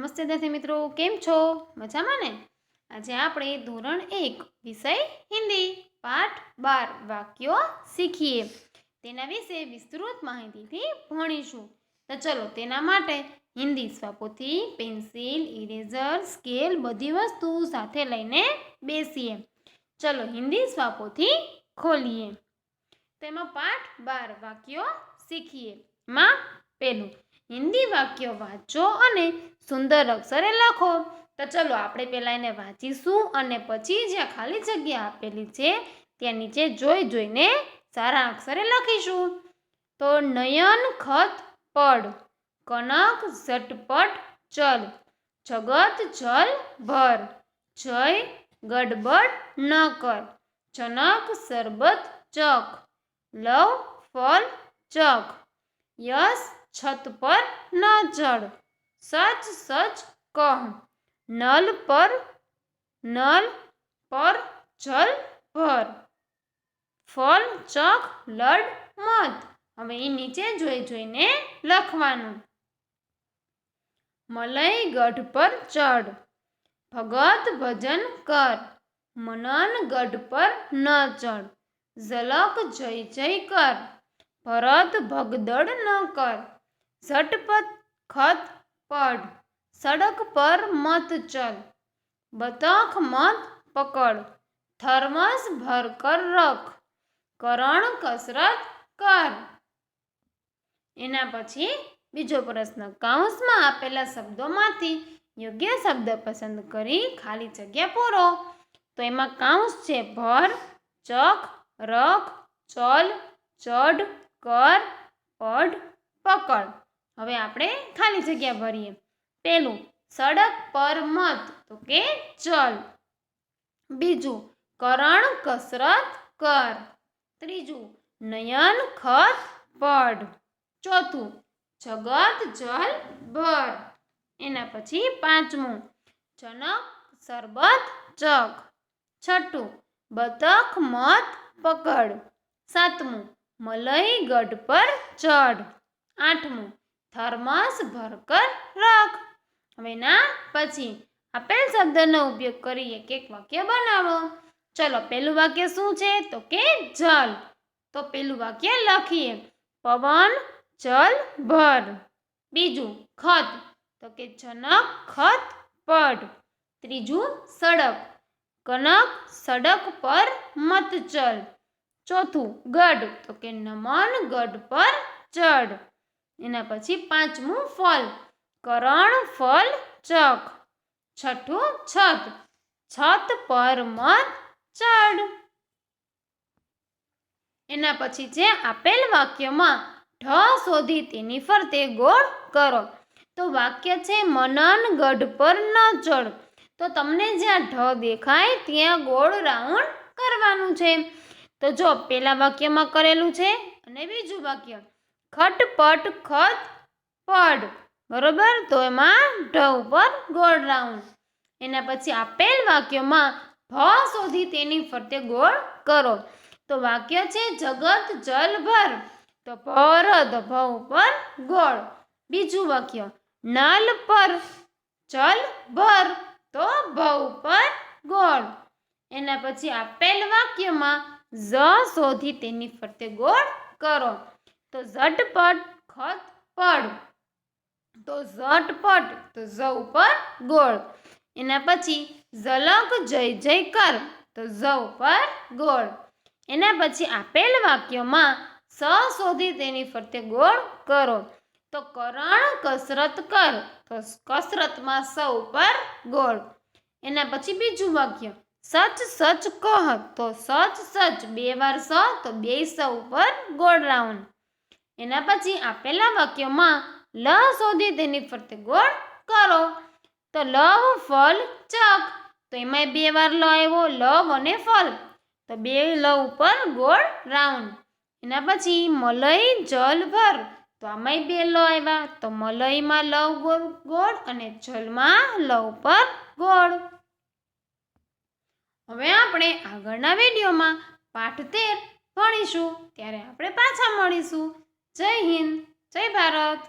નમસ્તે વિદ્યાર્થી મિત્રો, કેમ છો? મજામાં ને? આજે આપણે ધોરણ એક, વિષય હિન્દી, પાઠ બાર વાક્યો શીખીએ. તેના વિશે વિસ્તૃત માહિતીથી ભણીશું. તો ચલો, તેના માટે હિન્દી સ્વાપોથી પેન્સિલ, ઇરેઝર, સ્કેલ બધી વસ્તુ સાથે લઈને બેસીએ. ચલો, હિન્દી સ્વાપોથી ખોલીએ. તેમાં પાઠ બાર વાક્યો શીખીએ. માં પેલું હિન્દી વાક્ય વાંચો અને સુંદર અક્ષરે લખો. તો ચલો આપણે પહેલાં એને વાંચીશું અને પછી જ્યાં ખાલી જગ્યા આપેલી છે ત્યાં નીચે જોઈ જોઈને સારા અક્ષરે લખીશું. તો નયન ખત પડ, કનક ઝટપટ ચલ, જગત જલ ભર, જય ગડબડ ન કર, જનક સરબત ચક લવ ફલ ચક યશ છત પર ન ચડ સચ સચ કહ, નલ પર નલ પર જલ ભર. ફલ, ચક, લડ મત હવે એ નીચે જોઈ જોઈને લખવાનું. મલય ગઢ પર ચડ ભગત ભજન કર. મનન ગઢ પર ન ચડ ઝલક જય જય કર. ભરત ભગદડ ન કર. ઝટપટ ખત પડ સડક પર મત ચલ. બતખ મત પકડ. થર્મસ ભર કર રખ. કરણ કસરત કર. એના પછી બીજો પ્રશ્ન. કૌંસમાં આપેલા શબ્દોમાંથી યોગ્ય શબ્દ પસંદ કરી ખાલી જગ્યા પૂરો. તો એમાં કૌંસ છે ભર ચક રખ, ચલ ચડ કર પડ પકડ. હવે આપણે ખાલી જગ્યા ભરીએ. પેલું સડક પર મત, તો કે ચલ. બીજું, કરણ કસરત કર. ત્રીજું, નયન ખત પડ ચોથું, જગત જલ ભર. એના પછી પાંચમું, જનક સરબત ચક છઠ્ઠું, બતક મત પકડ. સાતમું મલય ગઢ પર ચઢ. આઠમું થર્મસ ભરકર રખ. હવે ના, પછી આપેલ શબ્દનો ઉપયોગ કરી એક એક વાક્ય બનાવો. ચલો, પેલું વાક્ય શું છે? તો કે જલ. તો પેલું વાક્ય લખીએ. પવન, જલ, ભર. બીજું, ખત. તો કે જનક, ખત, પડ. ત્રીજું, સડક. કનક, સડક પર મત ચલ. ચોથું, ગઢ. તો કે નમન, ગઢ પર ચડ એના પછી પાંચમું ફલ કરણ ફલ ચક, છઠ્ઠું છત છત પર મત ચડ એના પછી છે આપેલ વાક્યમાં, ઢ શોધી તેની ફરતે ગોળ કરો. તો વાક્ય છે, મનન ગઢ પર ન ચડ તો તમને જ્યાં ઢ દેખાય, ત્યાં ગોળ રાઉન્ડ કરવાનું છે. તો જો પેલા વાક્યમાં કરેલું છે અને બીજું વાક્ય ખટપટ ખત પડ. બરોબર? તો એમાં ઢ ઉપર ગોળ રાઉન્ડ. એના પછી આપેલ વાક્યમાં ભ શોધી તેની ફરતે ગોળ કરો. તો વાક્ય છે જગત જલ ભર તો ભર તો ભ ઉપર ગોળ. બીજું વાક્ય, નલ પર જલ ભર. તો ભ ઉપર ગોળ. એના પછી આપેલ વાક્યમાં ઝ શોધી તેની ફરતે ગોળ કરો. તો ઝટપટ ખત પડ તો ઝટપટ તો ઝ ઉપર ગોળ. એના પછી ઝલક જય જય કર. તો ઝ ઉપર ગોળ. એના પછી આપેલ વાક્યમાં સ શોધી તેની ફરતે ગોળ કરો. તો કરણ કસરત કર. તો કસરતમાં સ ઉપર ગોળ. એના પછી બીજું વાક્ય, સચ સચ કહ. તો સચ સચ, બે વાર સ, તો બે સ ઉપર ગોળ રાઉન્ડ. એના પછી આપેલા વાક્યમાં લ શોધી તેની ફરતે ગોળ કરો. તો લવ ફલ ચક. તો એમાં બે વાર લ આવ્યો લવ અને ફલ. તો બે લ ઉપર ગોળ રાઉન્ડ. એના પછી મલય જલ ભર. તો આમાંય બે લ આવ્યા. તો મલયમાં લવ ગોળ ગોળ અને જલમાં લ ઉપર ગોળ. હવે આપણે આગળના વિડીયોમાં પાઠ તેર ભણીશું. ત્યારે આપણે પાછા મળીશું. જય હિન્દ જય ભારત.